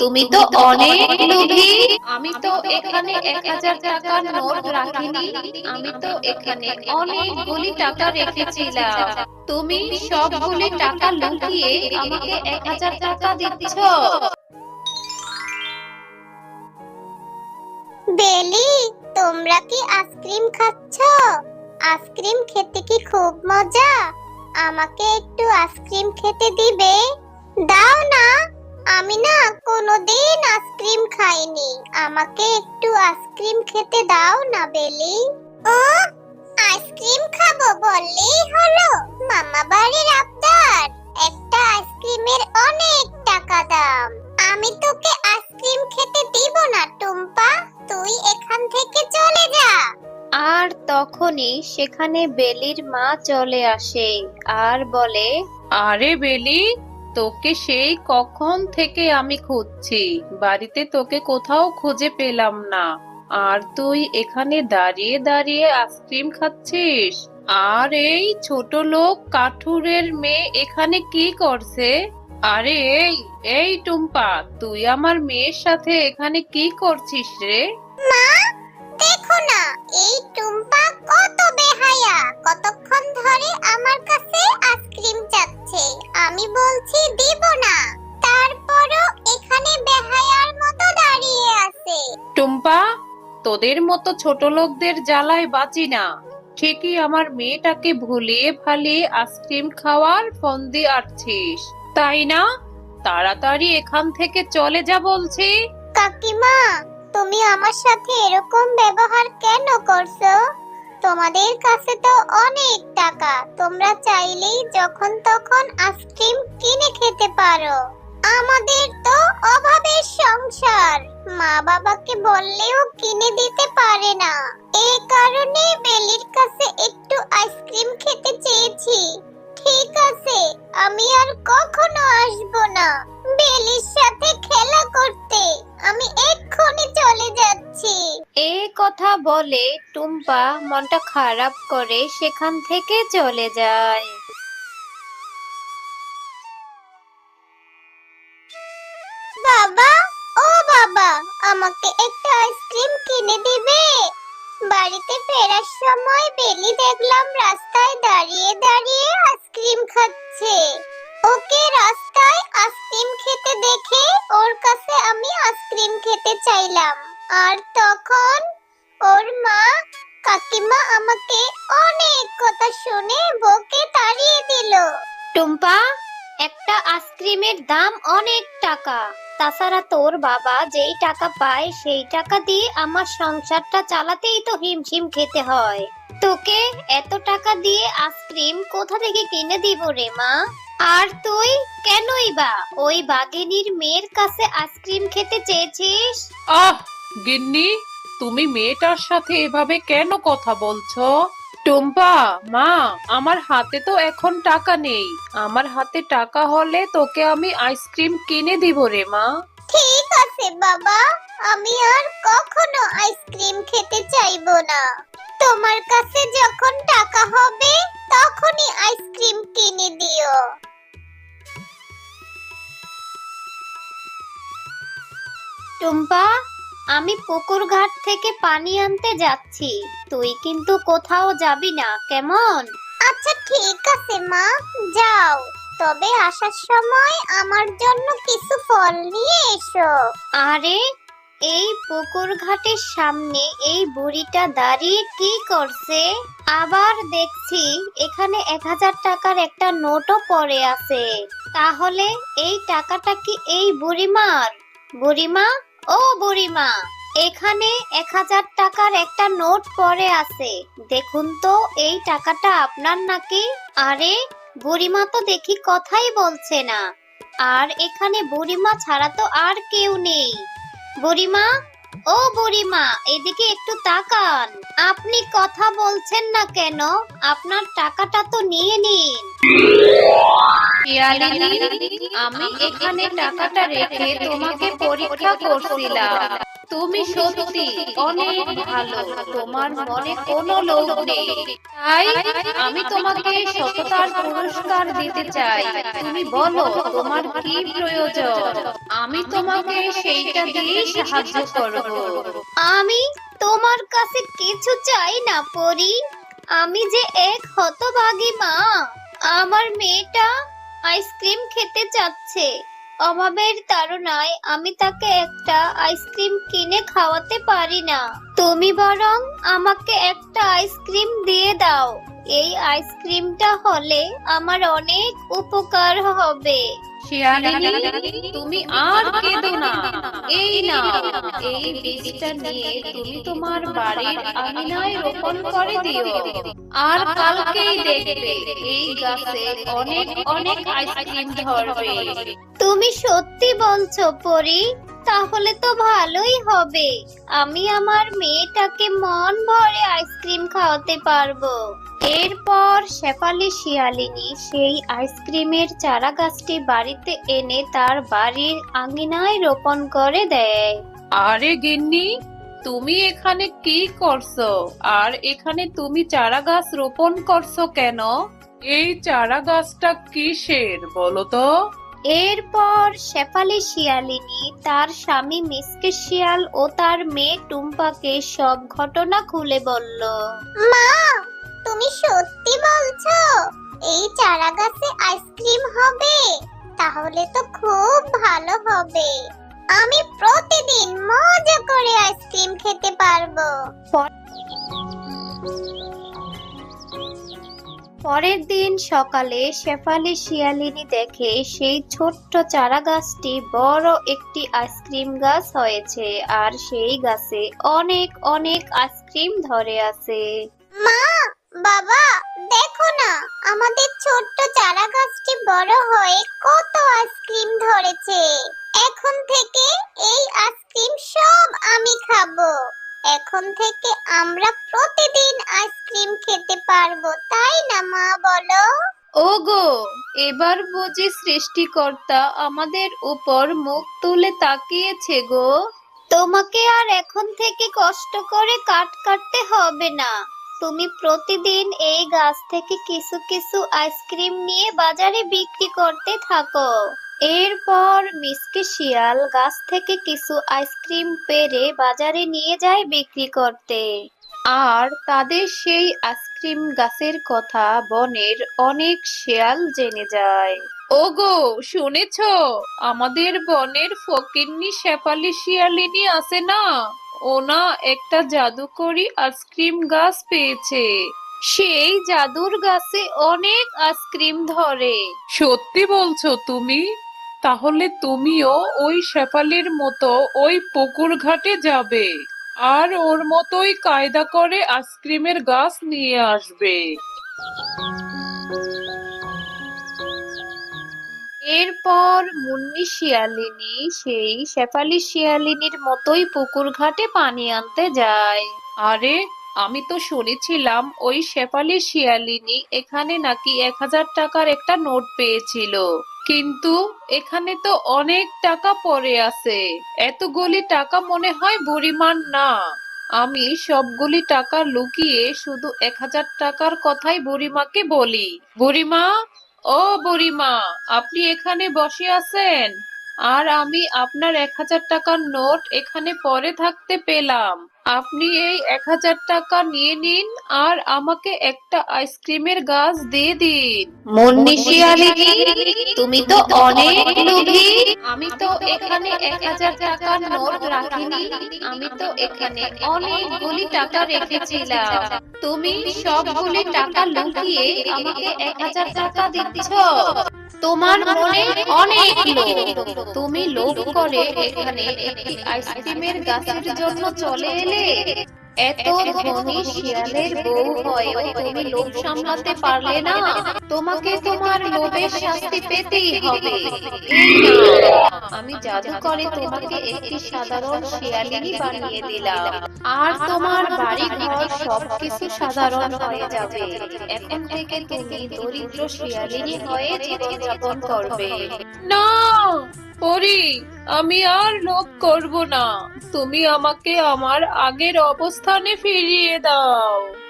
তুমি তো অনেক লোভী। আমি তো এখানে এক হাজার টাকার নোট রাখিনি আমি তো এখানে অনেকগুলি টাকা রেখেছিলাম। তুমি সবগুলি টাকা লুকিয়ে আমাকে এক হাজার টাকা দিচ্ছ। বেলি তোমরা কি আইসক্রিম খাচ্ছ? আইসক্রিম খেতে কি খুব মজা? আমাকে একটু আইসক্রিম খেতে দিবে? দাও না আমি না কোনোদিন আইসক্রিম খাইনি। আমাকে একটু আইসক্রিম খেতে দাও না বেলি। ও আইসক্রিম খাব বললেই হলো। মামা বাড়ির আবদার একটা আইসক্রিমের অনেক টাকা দাম। আমি তোকে আইসক্রিম খেতে দিব না টুম্পা। তুই এখান থেকে চলে যা। আর তখনই সেখানে বেলির মা চলে আসে আর বলে আরে বেলি তোকে সেই কখন থেকে আমি খুঁজছি? বাড়িতে তোকে কোথাও খুঁজে পেলাম না। আর তুই এখানে দাঁড়িয়ে দাঁড়িয়ে আইসক্রিম খাচ্ছিস? আর এই ছোট লোক কাঠুরের মেয়ে এখানে কি করছে? আরে এই এই টুম্পা, তুই আমার মেয়ের সাথে এখানে কি করছিস রে? না এই টুম্পা কত বেহায়া। কতক্ষণ ধরে আমার কাছে আইসক্রিম চাচ্ছে আমি বলছি দিব না। তারপরও এখানে বেহায়ার মতো দাঁড়িয়ে আছে। টুম্পা তোদের মতো ছোট লোকদের জ্বালায় বাঁচি না। ঠিকই আমার মেয়েটাকে ভুলিয়ে ফালিয়ে আইসক্রিম খাওয়ার ফন্দি আটছিস। তাই না? তাড়াতাড়ি এখান থেকে চলে যা বলছি। কাকিমা তুমি আমার সাথে এরকম ব্যবহার কেন করছ? তোমাদের কাছে তো অনেক টাকা। তোমরা চাইলেই যখন তখন আইসক্রিম কিনে খেতে পারো। আমাদের তো অভাবের সংসার। মা বাবাকে বললেও কিনে দিতে পারে না। এই কারণে বেলির কাছে একটু আইসক্রিম খেতে চেয়েছি। ঠিক আছে, আমি আর কখনো আসব না। বেলির সাথে খেলা করতে। আমি এক্ষুনি চলে যাচ্ছি। এ কথা বলে টুম্পা মনটা খারাপ করে সেখান থেকে চলে যায়। বাবা ও বাবা আমাকে একটা আইসক্রিম কিনে দিবে? বাড়িতে ফেরার সময় বেলি দেখলাম রাস্তায় দাঁড়িয়ে দাঁড়িয়ে আইসক্রিম খাচ্ছে। ওকে, রাস্তায় আইসক্রিম খেতে দেখে ওর কাছে আমি আইসক্রিম খেতে চাইলাম। আর তখন ওর মা কাকিমা আমাকে অনেক কথা শুনে বকে তাড়িয়ে দিল। টুম্পা, একটা আইসক্রিমের দাম অনেক টাকা। তাছাড়া তোর বাবা যেই টাকা পায় সেই টাকা দিয়ে আমার সংসারটা চালাতেই তো হিমশিম খেতে হয়। তোকে এত টাকা দিয়ে আইসক্রিম কোথা থেকে কিনে দিব রে মা? আর তুই? কেনই বা? ওই বাগিনীর মেয়ের কাছে আইসক্রিম খেতে চেয়েছিস? আহ গিন্নি তুমি মেয়েটার সাথে এভাবে কেন কথা বলছো? টুম্পা মা আমার হাতে তো এখন টাকা নেই। আমার হাতে টাকা হলে তোকে আমি আইসক্রিম কিনে দিব রে মা। ঠিক আছে বাবা। আমি আর কখনো আইসক্রিম খেতে চাইব না। তোমার কাছে যখন টাকা হবে তখনই আইসক্রিম কিনে দিও। টুম্পা আমি পুকুর ঘাট থেকে পানি আনতে যাচ্ছি। তুই কিন্তু কোথাও যাবি না কেমন? আচ্ছা ঠিক আছে মা। যাও। তবে আসার সময় আমার জন্য কিছু ফল নিয়ে এসো। আরে এই পুকুর ঘাটের সামনে এই বুড়িটা দাঁড়িয়ে কি করছে? আবার দেখছি এখানে এক হাজার টাকার একটা নোটও পড়ে আছে। তাহলে এই টাকাটা কি এই বুড়িমার? বুড়িমা ও বুড়িমা, এখানে এক হাজার টাকার একটা নোট পড়ে আছে। দেখুন তো, এই টাকাটা আপনার নাকি? আরে, বুড়িমা তো দেখি কথাই বলছে না। আর এখানে বুড়িমা ছাড়া তো আর কেউ নেই। বুড়িমা ও বুড়িমা, এদিকে একটু তাকান। আপনি কথা বলছেন না কেন? আপনার টাকাটা তো নিয়ে নিন। আমি এখানে টাকাটা রেখে তোমাকে পরীক্ষা করছিলাম। তুমি সত্যি অনেক ভালো। তোমার মনে কোনো লোভ নেই। তাই আমি তোমাকে সততার পুরস্কার দিতে চাই। তুমি বলো তোমার কি প্রয়োজন? আমি তোমাকে সেইটা দিয়ে সাহায্য করব। আমি তোমার কাছে কিছু চাই না পরি। আমি যে এক হতভাগী মা আমার মেয়েটা আইসক্রিম খেতে চাচ্ছে। অভাবের তাড়নায় আমি তাকে একটা আইসক্রিম কিনে খাওয়াতে পারি না। তুমি বরং আমাকে একটা আইসক্রিম দিয়ে দাও। এই আইসক্রিমটা হলে আমার অনেক উপকার হবে। তুমি আর কেঁদো না। এই না এই বীজটা নিয়ে তুমি তোমার বাড়ির আঙিনায় রোপণ করে দিও। আর কালকেই দেখবে এই গাছে অনেক অনেক আইসক্রিম ধরবে। তুমি সত্যি বলছো পরি? তাহলে তো ভালোই হবে। আমি আমার মেয়েটাকে মন ভরে আইসক্রিম খাওয়াতে পারব। এরপর শেফালি শিয়ালিনী সেই আইসক্রিমের চারা গাছটি বাড়িতে এনে তার বাড়ির আঙ্গিনায় রোপণ করে দেয়। আরে গিন্নি, তুমি এখানে কি করছ? আর এখানে তুমি চারা গাছ রোপণ করছ কেন? এই চারা গাছটা কিসের বলো তো? এরপর শেফালি শিয়ালিনী তার স্বামী মিসকে শিয়াল ও তার মেয়ে টুম্পাকে সব ঘটনা খুলে বলল, মা, তুমি সত্যি বলছো, এই চারা গাছে আইসক্রিম হবে, তাহলে তো খুব ভালো হবে। আমি প্রতিদিন মজা করে আইসক্রিম খেতে পারব। পরের দিন সকালে শেফালি শিয়ালিনী দেখে সেই ছোট্ট চারা গাছটি বড় একটি আইসক্রিম গাছ হয়েছে আর সেই গাছে অনেক অনেক আইসক্রিম ধরে আছে। মা, বাবা, দেখো না, আমাদের ছোট্ট চারা গাছটি বড় হয়ে কত আইসক্রিম ধরেছে। এখন থেকে এই আইসক্রিম সব আমি খাব। এখন থেকে আমরা প্রতিদিন আইসক্রিম খেতে পারব, তাই না মা, বলো? ওগো, এবার বুঝি সৃষ্টিকর্তা আমাদের উপর মুখ তুলে তাকিয়েছে গো। তোমাকে আর এখন থেকে কষ্ট করে কাট কাটতে হবে না। তুমি প্রতিদিন এই গাছ থেকে কিছু কিছু আইসক্রিম নিয়ে বাজারে বিক্রি করতে থাকো। এরপর মিসকে শিয়াল গাছ থেকে কিছু আইসক্রিম পেরে বাজারে নিয়ে যায় বিক্রি করতে। আর তাদের সেই আইসক্রিম গাছের কথা বনের অনেক শেয়াল জেনে যায়। ওগো, শুনেছ? আমাদের বনের ফকিন্নি শেফালি শিয়ালিনী আছে না? ওনা একটা জাদুকরি আইসক্রিম গাছ পেয়েছে। সেই জাদুর গাছে অনেক আইসক্রিম ধরে। সত্যি বলছো তুমি? তাহলে তুমিও ওই শেফালির মতো ওই পুকুর ঘাটে যাবে। আর ওর মতোই কায়দা করে আইসক্রিমের গাছ নিয়ে আসবে। এরপর মুন্নি শিয়ালিনী সেই শেফালি শিয়ালিনীর মতোই পুকুর ঘাটে পানি আনতে যায়। আরে আমি তো শুনেছিলাম ওই শেফালি শিয়ালিনী এখানে নাকি এক হাজার টাকার একটা নোট পেয়েছিল। কিন্তু এখানে তো অনেক টাকা পড়ে আছে। এতগুলি টাকা মনে হয় বুড়িমার না। আমি সবগুলি টাকা লুকিয়ে শুধু এক হাজার টাকার কথাই বুড়িমাকে বলি। বুড়িমা ও বুড়িমা আপনি এখানে বসে আছেন? আর আমি আপনার এক হাজার টাকার নোট এখানে পরে থাকতে পেলাম। আপনি এই এক হাজার টাকা নিয়ে নিন আর আমাকে একটা আইসক্রিমের গাছ দিয়ে দিন। মুন্নি শিয়ালিনী তুমি তো অনেক লোভী। আমি তো এখানে এক হাজার টাকার নোট রাখিনি। আমি তো এখানে অনেকগুলি টাকা রেখেছিলাম। তুমি সবগুলি টাকা লুকিয়ে আমাকে এক হাজার টাকা দিচ্ছ। তোমার মনে অনেক লোভ। তুমি লোভ করে এখানে একটি আইসক্রিমের গাছের জন্য চলে এলে এত ধনী শিয়ালের বউ তুমি লোভ সামলাতে পারলে না, তোমাকে তোমার লোভের শাস্তি পেতেই হবে। আমি জাদু করে তোমাকে একটি সাধারণ শিয়ালিনী বানিয়ে দিলাম। আর তোমার বাড়ি ঘর সবকিছু সাধারণ হয়ে যাবে। এখন থেকে তুমি দরিদ্র শিয়ালিনী হয়ে জীবনযাপন করবে। না পরি আমি আর লোভ করব না। তুমি আমাকে আমার আগের অবস্থানে ফিরিয়ে দাও।